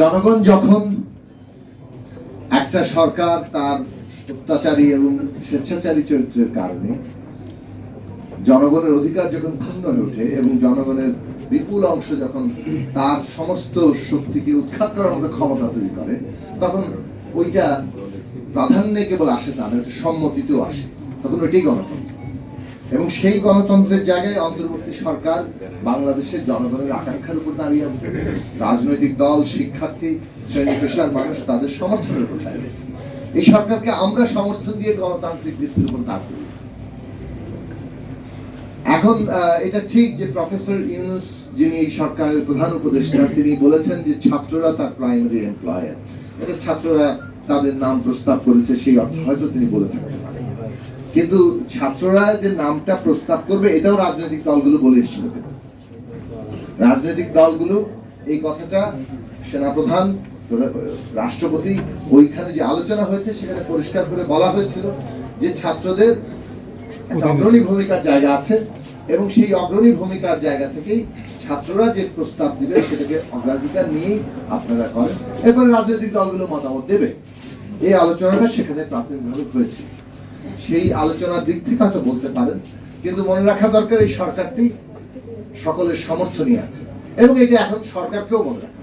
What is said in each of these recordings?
জনগণ যখন একটা সরকার তার অত্যাচারী এবং স্বেচ্ছাচারী চরিত্রের কারণে জনগণের অধিকার যখন ক্ষুণ্ণ হয়ে ওঠে এবং জনগণের বিপুল অংশ যখন তার সমস্ত শক্তিকে উৎখাত করার মতো ক্ষমতা তৈরি করে, তখন ওইটা প্রাধান্যে কেবল আসে তা না সম্মতিতেও আসে। তখন ওইটাই গণতন্ত্র। এবং সেই গণতন্ত্রের জায়গায় অন্তর্বর্তী সরকার বাংলাদেশের জনগণের আকাঙ্ক্ষার উপর দাঁড়িয়ে আছে। রাজনৈতিক দল, শিক্ষার্থী, শ্রেণি পেশার মানুষ তাদের সমর্থনের উপর দাঁড়িয়ে আছে। এই সরকারকে আমরা সমর্থন দিয়ে গণতান্ত্রিক ভিত্তির উপর দাঁড় এখন এটা ঠিক যে প্রফেসর ইউনুস, যিনি এই সরকারের প্রধান উপদেষ্টা, তিনি বলেছেন যে ছাত্ররা তার প্রাইমারি এমপ্লয়ার এটা ছাত্ররা তাদের নাম প্রস্তাব করেছে, সেই অর্থ হয়তো তিনি বলে থাকেন কিন্তু ছাত্ররা যে নামটা প্রস্তাব করবে, এটাও রাজনৈতিক দলগুলো বলে এসেছিল রাজনৈতিক দলগুলো, এই কথাটা সেনাপ্রধান, রাষ্ট্রপতি, ওইখানে যে আলোচনা হয়েছে, সেখানে পরিষ্কার করে বলা হয়েছিল যে ছাত্রদের অগ্রণী ভূমিকার জায়গা আছে এবং সেই অগ্রণী ভূমিকার জায়গা থেকেই ছাত্ররা যে প্রস্তাব দিবে, সেটাকে অগ্রাধিকার নিয়েই আপনারা করেন। এরপরে রাজনৈতিক দলগুলো মতামত দেবে। এই আলোচনাটা সেখানে প্রাথমিকভাবে হয়েছে। সেই আলোচনার দিক থেকে হয়তো বলতে পারেন, কিন্তু মনে রাখা দরকার এই সরকারটি সকলের সমর্থনই আছে, এবং এটা এখন সরকারকেও মনে রাখা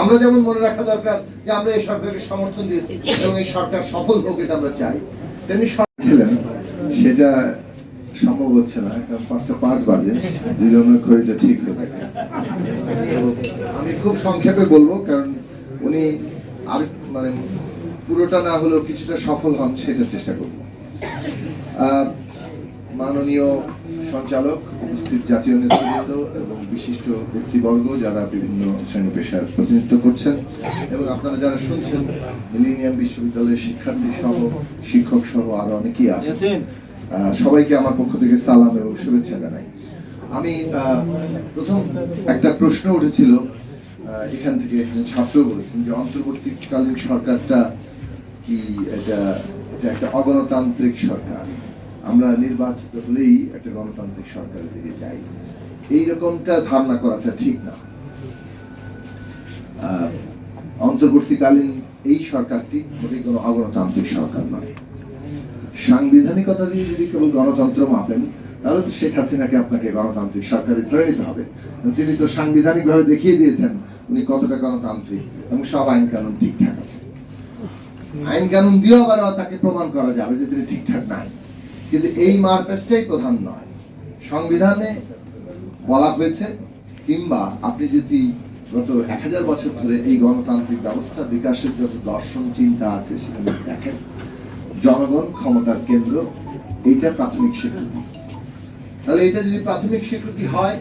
আমরা যেমন মনে রাখা দরকার যে আমরা এই সরকারকে সমর্থন দিয়েছি, এবং এই সরকার সফল হোক এটা আমরা চাই, তেমনি ছিলেন সেটা সম্ভব হচ্ছে না, কারণ পাঁচটা পাঁচ বাজে দুজনের ঘড়িটা ঠিক তো আমি খুব সংক্ষেপে বলব, কারণ উনি আর মানে পুরোটা না হলেও কিছুটা সফল হন সেটা চেষ্টা করব। মাননীয় সঞ্চালক উপস্থিত জাতীয় নেতৃবৃন্দ এবং বিশিষ্ট ব্যক্তিবর্গ যারা বিভিন্ন শ্রেণি পেশার প্রতিনিধিত্ব করছেন এবং আপনারা যারা শুনছেন মিলেনিয়াম বিশ্ববিদ্যালয়ের শিক্ষার্থী সহ শিক্ষক সহ আরও অনেকেই আছেন সবাইকে আমার পক্ষ থেকে সালাম এবং শুভেচ্ছা জানাই। আমি প্রথম একটা প্রশ্ন উঠেছিল এখান থেকে একজন ছাত্র বলেছেন যে অন্তর্বর্তীকালীন সরকারটা কি এটা এটা একটা অগণতান্ত্রিক সরকার। আমরা নির্বাচিত হলেই একটা গণতান্ত্রিক সরকারের দিকে যাই। এই রকমটা ধারণা করাটা ঠিক না। অন্তর্বর্তীকালীন এই সরকারটি মোটেই কোনো অগণতান্ত্রিক সরকার নয়। সাংবিধানিকতা দিয়ে যদি কেবল গণতন্ত্র মাপেন, তাহলে তো শেখ হাসিনাকে আপনাকে গণতান্ত্রিক সরকারে ধরে নিতে হবে তিনি তো সাংবিধানিক ভাবে দেখিয়ে দিয়েছেন উনি কতটা গণতান্ত্রিক এবং সব আইন কানুন ঠিকঠাক আছে। আইন কানুন দিয়েও আবার তাকে প্রমাণ করা যাবে যে তিনি ঠিকঠাক নাই। কিন্তু এই মারপ্যাচটাই প্রধান নয়। সংবিধানে বলা হয়েছে, কিংবা আপনি যদি গত এক হাজার বছর ধরে এই গণতান্ত্রিক ব্যবস্থা বিকাশের যত দর্শন, চিন্তা আছে, সেখানে দেখেন, জনগণ ক্ষমতার কেন্দ্র, এইটা প্রাথমিক স্বীকৃতি। তাহলে এটা যদি প্রাথমিক স্বীকৃতি হয়,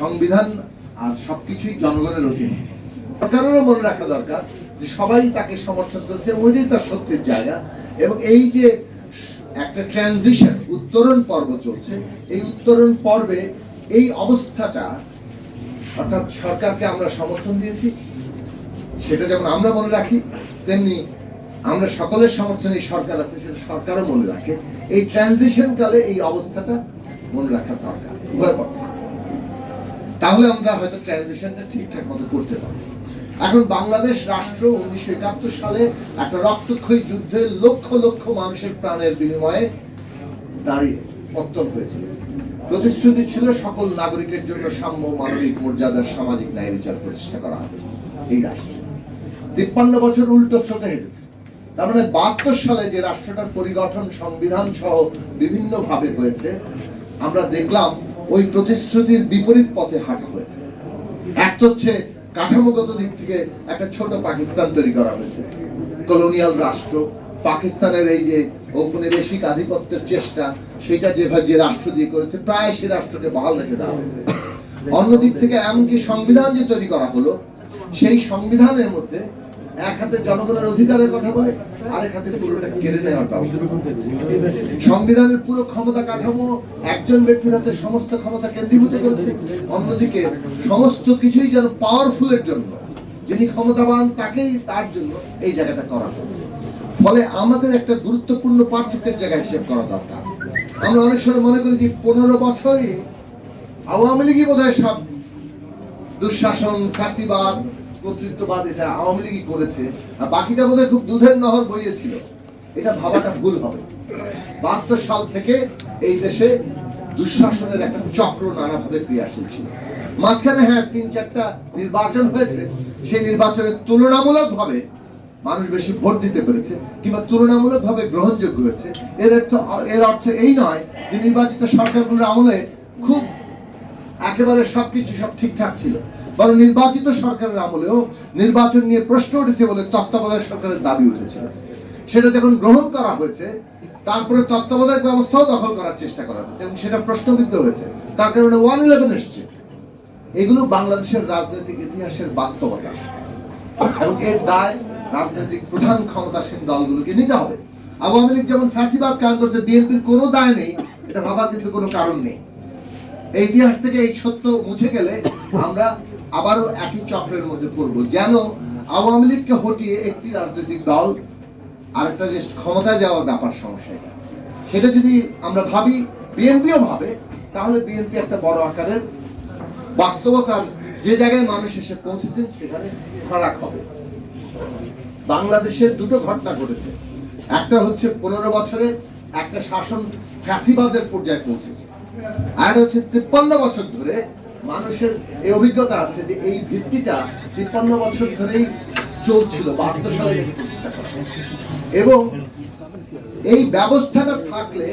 সংবিধান আর সবকিছুই জনগণের অধীন। সরকারেরও মনে রাখা দরকার যে সবাই তাকে সমর্থন করছে, ওইটাই তার সত্যের জায়গা। এবং এই যে একটা ট্রানজিশন উত্তরণ পর্ব চলছে, এই উত্তরণ পর্বে এই অবস্থাটা, অর্থাৎ সরকারকে আমরা সমর্থন দিয়েছি, সেটা যেমন আমরা মনে রাখি, তেমনি আমরা সকলের সমর্থনে সরকার আছে, সেটা সরকারও মনে রাখে। এই ট্রানজিশন কালে এই অবস্থাটা মনে রাখা দরকার। উভয় পক্ষে। তাহলে আমরা হয়তো ট্রানজিশনটা ঠিকঠাক মতো করতে পারব। এখন বাংলাদেশ রাষ্ট্র উনিশশো একাত্তর সালে একটা রক্তক্ষয়ী যুদ্ধে লক্ষ লক্ষ মানুষের প্রাণের বিনিময়ে দাঁড়িয়ে পত্তন হয়েছিল। প্রতিশ্রুতি ছিল সকল নাগরিকের জন্য সাম্য মানবিক মর্যাদার সামাজিক ন্যায় বিচার প্রতিষ্ঠা করা হবে। এই রাষ্ট্র। তিপ্পান্ন বছর উল্টো স্রোতে হেঁটেছে। তার মানে বাহাত্তর সালে যে রাষ্ট্রটার পরিগঠন, সংবিধান সহ বিভিন্ন ভাবে হয়েছে, আমরা দেখলাম ওই প্রতিশ্রুতির বিপরীত পথে হাঁটা হয়েছে। এক হচ্ছে কাঠামোগত দিক থেকে একটা ছোট পাকিস্তান তৈরি করা হয়েছে। কলোনিয়াল রাষ্ট্র, পাকিস্তানের এই যে ঔপনিবেশিক আধিপত্যের চেষ্টা, সেটা যেভাবে যে রাষ্ট্র দিয়ে করেছে, প্রায় সেই রাষ্ট্রকে বহাল রেখে দেওয়া হয়েছে। অন্যদিক থেকে এমনকি সংবিধান যে তৈরি করা হলো, সেই সংবিধানের মধ্যে এক হাতে জনগণের অধিকারের কথা বলে, আরেক হাতে পুরোটা কেড়ে নেওয়ার ব্যবস্থা সংবিধানের পুরো ক্ষমতা কাঠামো, একজন ব্যক্তির হাতে সমস্ত ক্ষমতা কেন্দ্রীভূত করেছে। অন্যদিকে সমস্ত কিছুই যেন পাওয়ারফুলের জন্য। যিনি ক্ষমতাবান, তাকেই তার জন্য এই জায়গাটা করা হয়েছে। ফলে আমাদের একটা গুরুত্বপূর্ণ পার্থক্যের জায়গা হিসেব করা দরকার। আমরা অনেক সময় মনে করি যে পনেরো বছরই আওয়ামী লীগই বোধ হয় সব দুঃশাসন ফাঁসিবাদ কর্তৃত্ববাদ এটা আওয়ামী লীগই করেছে বাকিটা বোধহয় খুব দুধের নহর বইয়েছিল। এটা ভাবাটা ভুল হবে। বাহাত্তর সাল থেকে এই দেশে দুঃশাসনের একটা চক্র নানাভাবে ক্রিয়াশীল ছিল। মাঝখানে হ্যাঁ তিন চারটা নির্বাচন হয়েছে। সেই নির্বাচনে তুলনামূলক ভাবে মানুষ বেশি ভোট দিতে পেরেছে, কিংবা তুলনামূলক ভাবে গ্রহণযোগ্য হয়েছে। এর অর্থ এর অর্থ এই নয় যে নির্বাচিত সরকারগুলোর আমলে খুব একেবারে সবকিছু সব ঠিকঠাক ছিল। বরং নির্বাচিত সরকারের আমলেও নির্বাচন নিয়ে প্রশ্ন উঠেছে বলে তত্ত্বাবধায়ক সরকারের দাবি উঠেছিল সেটা যখন গ্রহণ করা হয়েছে, তারপরে তত্ত্বাবধায়ক ব্যবস্থাও দখল করার চেষ্টা করা হয়েছে এবং সেটা প্রশ্নবিদ্ধ হয়েছে। তার কারণে ওয়ান ইলেভেন এসছে। এগুলো বাংলাদেশের রাজনৈতিক ইতিহাসের বাস্তবতা। এবং এর দায় রাজনৈতিক প্রধান ক্ষমতাসীন দলগুলোকে নিতে হবে। আওয়ামী লীগ যেমন ফ্যাসিবাদ কায়ম করছে, বিএনপির কোনো দায় নেই, এটা ভাবার কিন্তু কোনো কারণ নেই। ইতিহাস থেকে এই সত্য মুছে গেলে আমরা আবারও একই চক্রের মধ্যে পড়ব। যেন আওয়ামী লীগকে হটিয়ে একটি রাজনৈতিক দল আরেকটা যে ক্ষমতায় যাওয়ার ব্যাপার সমস্যা সেটা যদি আমরা ভাবি বিএনপিও ভাবে, তাহলে বিএনপি একটা বড় আকারের বাস্তবতার যে জায়গায় মানুষ এসে পৌঁছেছেন সেখানে ফারাক হবে। বাংলাদেশে দুটো ঘটনা ঘটেছে। একটা হচ্ছে পনেরো বছরে একটা শাসন ফ্যাসিবাদের পর্যায়ে পৌঁছেছে। আর হচ্ছে তিপ্পান্ন বছর ধরে মানুষের এই অভিজ্ঞতা আছে যে এই ভিত্তিটা তিপ্পান্ন বছর ধরেই চলছিল, বাহাত্তর সালে প্রতিষ্ঠা করা এবং এই ব্যবস্থাটা থাকলে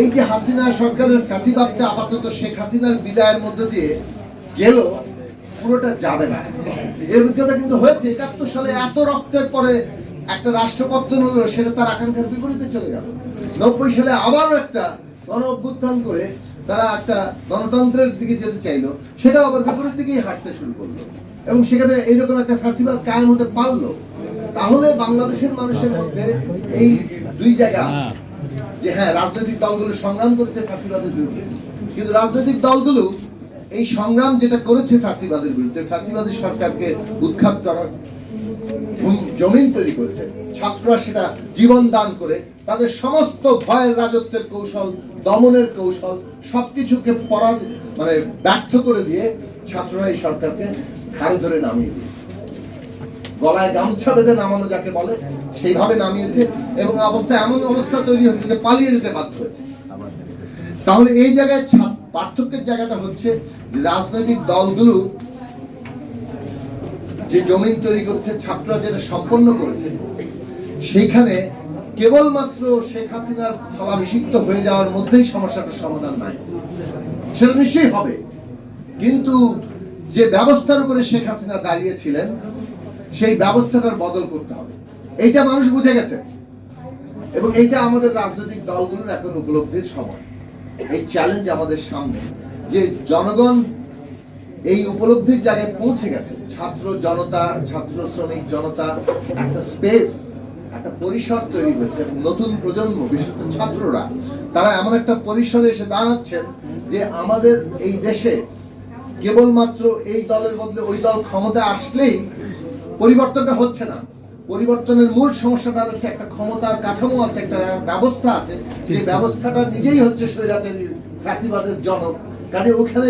এই যে হাসিনা সরকারের ফ্যাসিবাদটা আপাতত শেখ হাসিনার বিদায়ের মধ্যে দিয়ে গেল, পুরোটা যাবে না। এর অভিজ্ঞতা কিন্তু হয়েছে। একাত্তর সালে এত রক্তের পরে একটা রাষ্ট্রপত্তন হলো সেটা তার আকাঙ্ক্ষার বিপরীতে চলে গেল। নব্বই সালে আবারও একটা গণ অভ্যুত্থান করে তারা একটা গণতন্ত্রের দিকে যেতে চাইলো সেটা আবার বিপরীত দিকেই হাঁটতে শুরু করল। এবং সেখানে এইরকম একটা ফ্যাসিবাদ কায়েম হতে পারল তাহলে বাংলাদেশের মানুষের মধ্যে এই দুই জায়গা আছে। যে হ্যাঁ রাজনৈতিক দলগুলো সংগ্রাম করছে ফ্যাসিবাদের বিরুদ্ধে। কিন্তু রাজনৈতিক দলগুলো এই সংগ্রাম যেটা করেছে ফ্যাসিবাদের বিরুদ্ধে ফ্যাসিবাদী সরকারকে উৎখাত করার জমিন তৈরি করেছে। ছাত্ররা সেটা জীবন দান করে তাদের সমস্ত ভয়ের রাজত্বের কৌশল, দমনের কৌশল সবকিছুকে পরা মানে ব্যর্থ করে দিয়ে ছাত্ররা এই সরকারকে ঘাড়ে ধরে নামিয়ে দিয়েছে। গলায় গামছা বেঁধে নামানো যাকে বলে, সেইভাবে নামিয়েছে এবং অবস্থা এমন অবস্থা তৈরি হচ্ছে যে পালিয়ে যেতে বাধ্য হয়েছে। তাহলে এই জায়গায় পার্থক্যের জায়গাটা হচ্ছে রাজনৈতিক দলগুলো যে জমিন তৈরি করেছে, ছাত্ররা যেটা সম্পন্ন করেছে। সেইখানে কেবলমাত্র শেখ হাসিনার স্থলাভিষিক্ত হয়ে যাওয়ার মধ্যেই সমস্যাটার সমাধান নাই। সেটা নিশ্চয়ই হবে। কিন্তু যে ব্যবস্থার উপরে শেখ হাসিনা দাঁড়িয়েছিলেন, সেই ব্যবস্থাটার বদল করতে হবে। এইটা মানুষ বুঝে গেছে। এবং এইটা আমাদের রাজনৈতিক দলগুলোর এখন উপলব্ধির সময়। এই চ্যালেঞ্জ আমাদের সামনে। যে জনগণ এই উপলব্ধির জায়গায় পৌঁছে গেছে। ছাত্র জনতা ছাত্র শ্রমিক জনতা একটা স্পেস একটা পরিসর তৈরি হয়েছে। নতুন প্রজন্ম বিশেষত ছাত্ররা তারা এমন একটা পরিসরে এসে দাঁড়াচ্ছেন যে আমাদের এই দেশে কেবলমাত্র এই দলের বদলে ওই দল ক্ষমতা আসলেই পরিবর্তনটা হচ্ছে না। পরিবর্তনের মূল সমস্যাটা হচ্ছে একটা ক্ষমতার কাঠামো আছে একটা ব্যবস্থা আছে। যে ব্যবস্থাটা নিজেই হচ্ছে স্বৈরাচারী ফ্যাসিবাদের জনক। কাজে ওখানে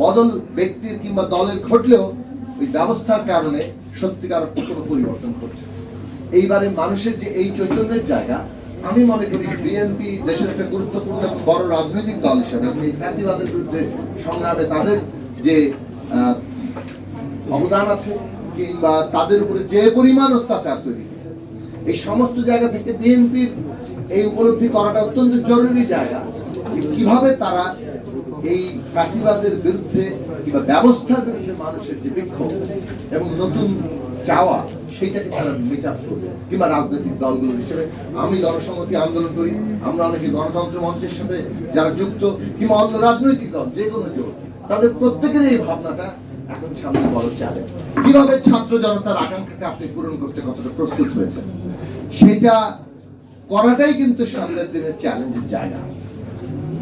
বদল ব্যক্তির কিংবা দলের ঘটলেও ওই ব্যবস্থার কারণে সত্যিকার কোনো পরিবর্তন না। এইবারে মানুষের যে এই চৈতন্যের জায়গা, আমি মনে করি বিএনপি দেশের একটা গুরুত্বপূর্ণ বড় রাজনৈতিক দল হিসেবে এবং এই ফ্যাসিবাদের বিরুদ্ধে সংগ্রামে তাদের যে অবদান আছে কিংবা তাদের উপরে যে পরিমাণ অত্যাচার তৈরি হয়েছে, এই সমস্ত জায়গা থেকে বিএনপির এই উপলব্ধি করাটা অত্যন্ত জরুরি জায়গা কীভাবে তারা এই ফ্যাসিবাদের বিরুদ্ধে কিংবা ব্যবস্থার বিরুদ্ধে মানুষের যে বিক্ষোভ এবং নতুন চাওয়া, সেইটাকে তারা মিট করবে। কিংবা রাজনৈতিক দলগুলোর হিসেবে। আমি জনসংহতি আন্দোলন করি, আমরা অনেকে গণতন্ত্র মঞ্চের সাথে যারা যুক্ত, কিংবা অন্য রাজনৈতিক দল, যে কোনো জোট তাদের প্রত্যেকের এই ভাবনাটা এখন সামনে বড় চ্যালেঞ্জ কীভাবে ছাত্র জনতার আকাঙ্ক্ষাকে আপনি পূরণ করতে কতটা প্রস্তুত হয়েছে সেটা করাটাই কিন্তু সামনের দিনের চ্যালেঞ্জের জায়গা।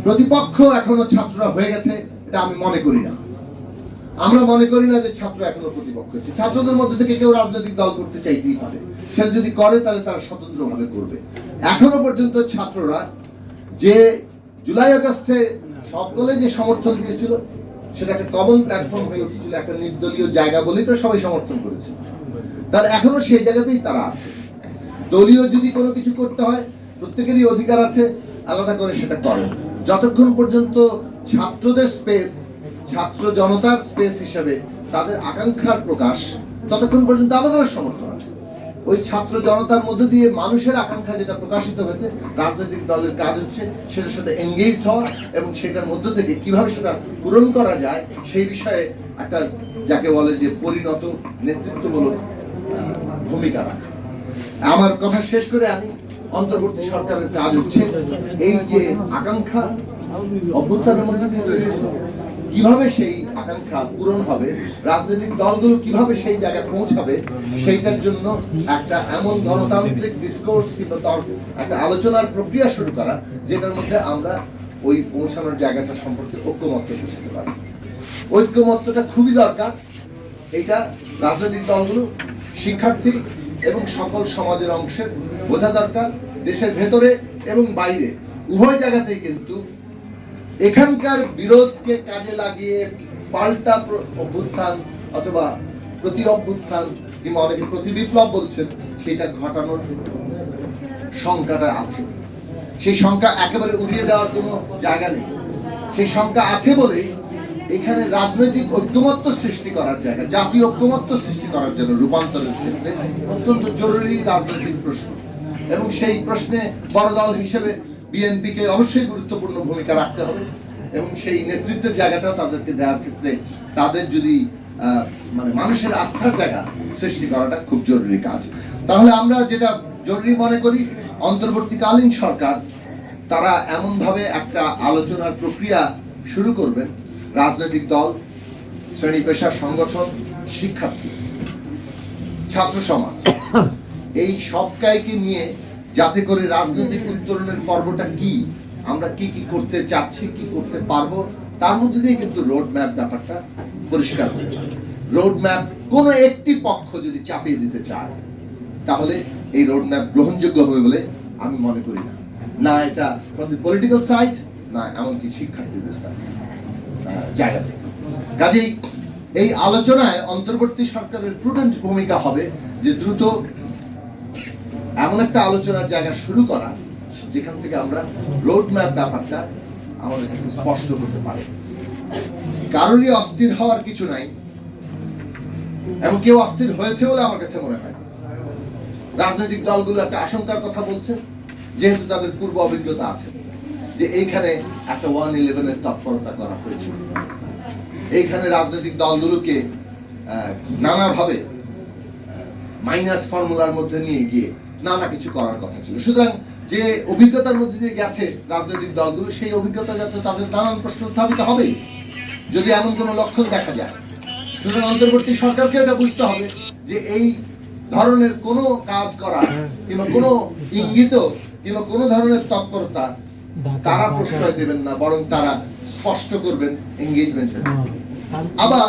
প্রতিপক্ষ এখনও ছাত্ররা হয়ে গেছে, এটা আমি মনে করি না। আমরা মনে করি না যে ছাত্র এখনও প্রতিপক্ষ হচ্ছে। ছাত্রদের মধ্যে থেকে কেউ রাজনৈতিক দল করতে চাইতেই পারে। সেটা যদি করে, তাহলে তারা স্বতন্ত্রভাবে করবে। এখনও পর্যন্ত ছাত্ররা যে জুলাই আগস্টে সকলে যে সমর্থন দিয়েছিল, সেটা একটা কমন প্ল্যাটফর্ম হয়ে উঠেছিল, একটা নির্দলীয় জায়গা বলেই তো সবাই সমর্থন করেছিল। তার এখনও সেই জায়গাতেই তারা আছে। দলীয় যদি কোনো কিছু করতে হয়, প্রত্যেকেরই অধিকার আছে, আলাদা করে সেটা করেন। যতক্ষণ পর্যন্ত ছাত্রদের স্পেস ছাত্র জনতার স্পেস হিসেবে তাদের আকাঙ্ক্ষার প্রকাশ, ততক্ষণ পর্যন্ত আমাদেরও সমর্থন আছে। ওই ছাত্র জনতার মধ্য দিয়ে মানুষের আকাঙ্ক্ষা যেটা প্রকাশিত হয়েছে, রাজনৈতিক দলের কাজ হচ্ছে সেটার সাথে এঙ্গেজ হওয়া এবং সেটার মধ্য থেকে কীভাবে সেটা পূরণ করা যায়, সেই বিষয়ে একটা যাকে বলে যে পরিণত নেতৃত্বমূলক ভূমিকা রাখা। আমার কথা শেষ করে আমি অন্তর্বর্তী সরকারের কাজ হচ্ছে এই যে আকাঙ্ক্ষা অভ্যুত্থানের মধ্যে কীভাবে সেই আকাঙ্ক্ষা পূরণ হবে, রাজনৈতিক দলগুলো কীভাবে সেই জায়গায় পৌঁছাবে, সেইটার জন্য একটা এমন গণতান্ত্রিক ডিসকোর্স কিংবা তর্ক, একটা আলোচনার প্রক্রিয়া শুরু করা, যেটার মধ্যে আমরা ওই পৌঁছানোর জায়গাটা সম্পর্কে ঐক্যমত্য পৌঁছাতে পারি ঐক্যমত্যটা খুবই দরকার। এইটা রাজনৈতিক দলগুলো, শিক্ষার্থী এবং সকল সমাজের অংশের বোঝা দরকার দেশের ভেতরে এবং বাইরে। উভয় জায়গাতেই কিন্তু এখানকার বিরোধকে কাজে লাগিয়ে পাল্টা অভ্যুত্থান অথবা প্রতি অভ্যুত্থান কিংবা অনেকে প্রতি বিপ্লব বলছেন, সেটা ঘটানোর সংখ্যাটা আছে। সেই সংখ্যা একেবারে উড়িয়ে দেওয়ার কোনো জায়গা নেই। সেই সংখ্যা আছে বলেই এখানে রাজনৈতিক ঐক্যমত্য সৃষ্টি করার জায়গা, জাতীয় ঐক্যমত্য সৃষ্টি করার জন্য রূপান্তরের ক্ষেত্রে অত্যন্ত জরুরি রাজনৈতিক প্রশ্ন। এবং সেই প্রশ্নে বড় দল হিসেবে বিএনপিকে অবশ্যই গুরুত্বপূর্ণ ভূমিকা রাখতে হবে এবং সেই নেতৃত্বের জায়গাটা তাদেরকে দেওয়ার ক্ষেত্রে তাদের যদি মানে মানুষের আস্থার জায়গা সৃষ্টি করাটা খুব জরুরি কাজ। তাহলে আমরা যেটা জরুরি মনে করি, অন্তর্বর্তীকালীন সরকার তারা এমনভাবে একটা আলোচনার প্রক্রিয়া শুরু করবেন। রাজনৈতিক দল, শ্রেণি পেশার সংগঠন, শিক্ষার্থী, ছাত্র সমাজ। এই সবকাইকে নিয়ে যাতে করে রাজনৈতিক উত্তরণের পর্বটা কি আমরা কি কি করতে চাচ্ছি কি করতে পারব তার মধ্যে দিয়ে কিন্তু রোড ম্যাপ ব্যাপারটা পরিষ্কার হয়ে রোড ম্যাপ কোনো একটি পক্ষ যদি চাপিয়ে দিতে চায় তাহলে এই রোড ম্যাপ গ্রহণযোগ্য হবে বলে আমি মনে করি না। না এটা ফ্রম দি পলিটিক্যাল সাইড না এমনকি শিক্ষার্থীদের আহ, জায়গা থেকে। কাজেই এই আলোচনায় অন্তর্বর্তী সরকারের প্রুডেন্ট ভূমিকা হবে যে দ্রুত এমন একটা আলোচনার জায়গা শুরু করা, যেখান থেকে আমরা রোড ম্যাপ ব্যাপারটা আমাদের কাছে স্পষ্ট হতে পারে। কারোরই অস্থির হওয়ার কিছু নাই, এবং কেউ অস্থির হয়েছে বলে আমার কাছে মনে হয়। রাজনৈতিক দলগুলো একটা আশঙ্কার কথা বলছে, যেহেতু তাদের পূর্ব অভিজ্ঞতা আছে, যে এইখানে একটা ওয়ান ইলেভেনের তৎপরতা করা হয়েছে। এইখানে রাজনৈতিক দলগুলোকে নানাভাবে মাইনাস ফর্মুলার মধ্যে নিয়ে গিয়ে নানা কিছু করার কথা ছিল। সুতরাং যে অভিজ্ঞতার মধ্যে দিয়ে গেছে রাজনৈতিক দলগুলো সেই অভিজ্ঞতা যাতে তাদের নানান প্রশ্ন উত্থাপিত হবেই যদি এমন কোনো লক্ষণ দেখা যায়। সুতরাং অন্তর্বর্তী সরকারকে এটা বুঝতে হবে যে এই ধরনের কোনো কাজ করা কিংবা কোনো ইঙ্গিত কিংবা কোনো ধরনের তৎপরতা তারা প্রশ্রয় দেবেন না বরং তারা স্পষ্ট করবেন এঙ্গেজমেন্টের আবার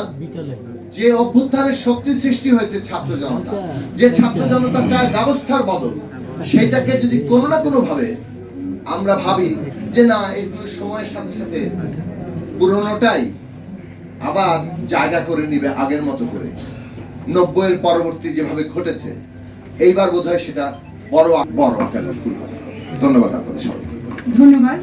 যে অভ্যুত্থানের শক্তি সৃষ্টি হয়েছে ছাত্র জনতা, যে ছাত্র জনতা চায় ব্যবস্থার বদল, সেটাকে যদি কোনো না কোনো ভাবে আমরা ভাবি যে না, এগুলো সময়ের সাথে সাথে পুরনোটাই আবার জায়গা করে নিবে আগের মতো করে। নব্বইয়ের পরবর্তী যেভাবে ঘটেছে, এইবার বোধহয় সেটা বড় বড় ধন্যবাদ আপনাদের সবাই ধন্যবাদ।